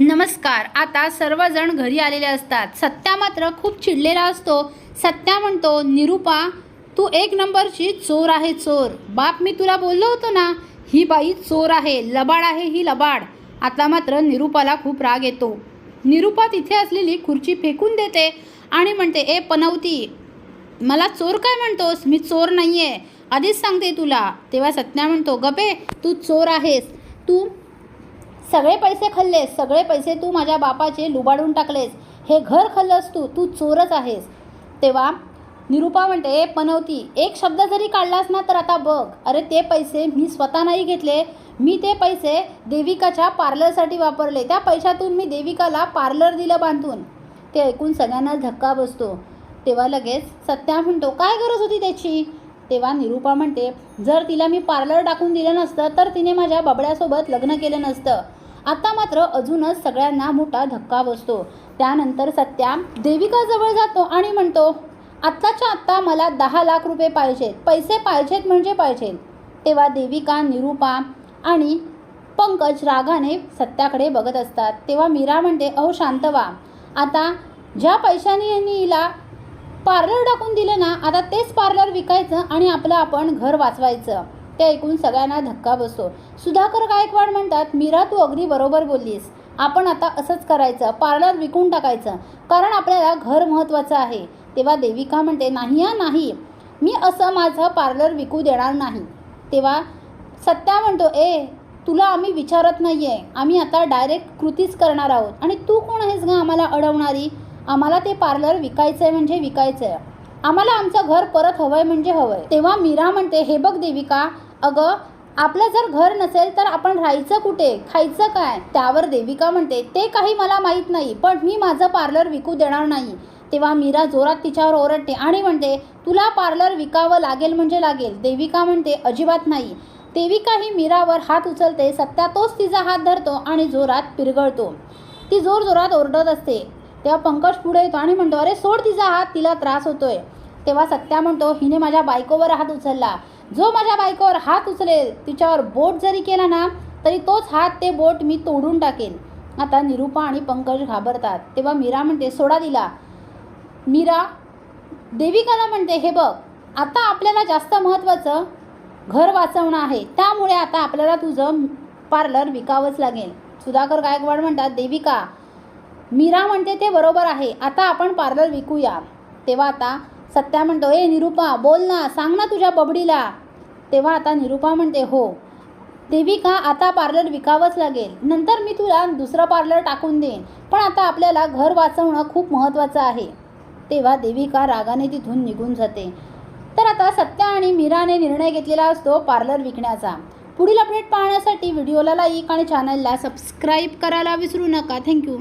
नमस्कार. आता सर्वजण घरी आलेले असतात. सत्या मात्र खूप चिडलेला असतो. सत्या म्हणतो निरूपा तू एक नंबरची चोर आहे चोर. बाप मी तुला बोललो होतो ना ही बाई चोर आहे लबाड आहे ही लबाड. आता मात्र निरूपाला खूप राग येतो. निरूपा तिथे असलेली खुर्ची फेकून देते आणि म्हणते ए पनवती मला चोर काय म्हणतोस? मी चोर नाही आहे आधीच सांगते तुला. तेव्हा सत्या म्हणतो गपे तू चोर आहेस. तू सगळे पैसे खाल्लेस सगळे पैसे तू माझ्या बापाचे लुबाडून टाकलेस हे घर खाल्लंस तू तू चोरच आहेस. तेव्हा निरूपा म्हणते पनवती एक शब्द जरी काढलास ना तर आता बघ अरे ते पैसे मी स्वतः नाही घेतले मी ते पैसे देविकाच्या पार्लरसाठी वापरले त्या पैशातून मी देविकाला पार्लर दिलं बांधून. ते ऐकून सगळ्यांना धक्का बसतो. तेव्हा लगेच सत्या म्हणतो काय गरज होती त्याची? तेव्हा निरूपा म्हणते जर तिला मी पार्लर टाकून दिलं नसतं तर तिने माझ्या बबड्यासोबत लग्न केलं नसतं. आता मात्र अजूनच सगळ्यांना मोठा धक्का बसतो. त्यानंतर सत्या देविकाजवळ जातो आणि म्हणतो आत्ताच्या आत्ता मला दहा लाख रुपये पाहिजेत. पैसे पाहिजेत म्हणजे पाहिजेत. तेव्हा देविका निरूपा आणि पंकज रागाने सत्याकडे बघत असतात. तेव्हा मीरा म्हणते अहो शांत व्हा आता ज्या पैशाने यांनी हिला पार्लर टाकून दिलं ना आता तेच पार्लर विकायचं आणि आपलं आपण घर वाचवायचं. ते ऐकून सगळ्यांना धक्का बसतो सुधाकर गायकवाड म्हणतात मीरा तू अगदी बरोबर बोललीस. आपण आता असंच करायचं पार्लर विकून टाकायचं कारण आपल्याला घर महत्त्वाचं आहे. तेव्हा देविका म्हणते नाही हा नाही. मी असं माझं पार्लर विकू देणार नाही. तेव्हा सत्या म्हणतो ए तुला आम्ही विचारत नाही आहे आम्ही आता डायरेक्ट कृतीच करणार आहोत. आणि तू कोण आहेस गं आम्हाला अडवणारी? आम्हाला ते पार्लर विकायचं आहे म्हणजे विकायचं आहे आम्हाला आमचं घर परत हवं आहे म्हणजे हवं आहे तेव्हा मीरा म्हणते हे बघ देविका अगं आपलं जर घर नसेल तर आपण राहायचं कुठे? खायचं काय? त्यावर देविका म्हणते ते काही मला माहीत नाही पण मी माझं पार्लर विकू देणार नाही. तेव्हा मीरा जोरात तिच्यावर ओरडते आणि म्हणते तुला पार्लर विकावं लागेल म्हणजे लागेल. देविका म्हणते अजिबात नाही. देविका ही मीरावर हात उचलते सत्या तोच तिचा हात धरतो आणि जोरात पिरगळतो. ती जोर जोरात ओरडत असते. तेव्हा पंकज पुढे येतो आणि म्हणतो अरे सोड तिचा हात तिला त्रास होतोय. तेव्हा सत्या म्हणतो हिने माझ्या बायकोवर हात उचलला. जो माझ्या बायकोवर हात उचलेल तिच्यावर बोट जरी केला ना तरी तोच हात ते बोट मी तोडून टाकेन. आता निरूपा आणि पंकज घाबरतात. तेव्हा मीरा म्हणते सोडा दिला मीरा देविकाला म्हणते हे बघ आता आपल्याला जास्त महत्त्वाचं घर वाचवणं आहे. त्यामुळे आता आपल्याला तुझं पार्लर विकावंच लागेल. सुधाकर गायकवाड म्हणतात देविका मीरा म्हणते ते बरोबर आहे. आता आपण पार्लर विकूया. तेव्हा आता सत्या म्हणतो ए निरूपा बोल ना सांग ना तुझ्या बबडीला. तेव्हा आता निरूपा म्हणते हो. देविका आता पार्लर विकावंच लागेल. नंतर मी तुला दुसरं पार्लर टाकून देईन. पण आता आपल्याला घर वाचवणं खूप महत्त्वाचं आहे. तेव्हा देविका रागाने तिथून निघून जाते. तर आता सत्या आणि मीराने निर्णय घेतलेला असतो पार्लर विकण्याचा. पुढील अपडेट पाहण्यासाठी व्हिडिओला लाईक आणि चॅनलला सबस्क्राईब करायला विसरू नका. थँक्यू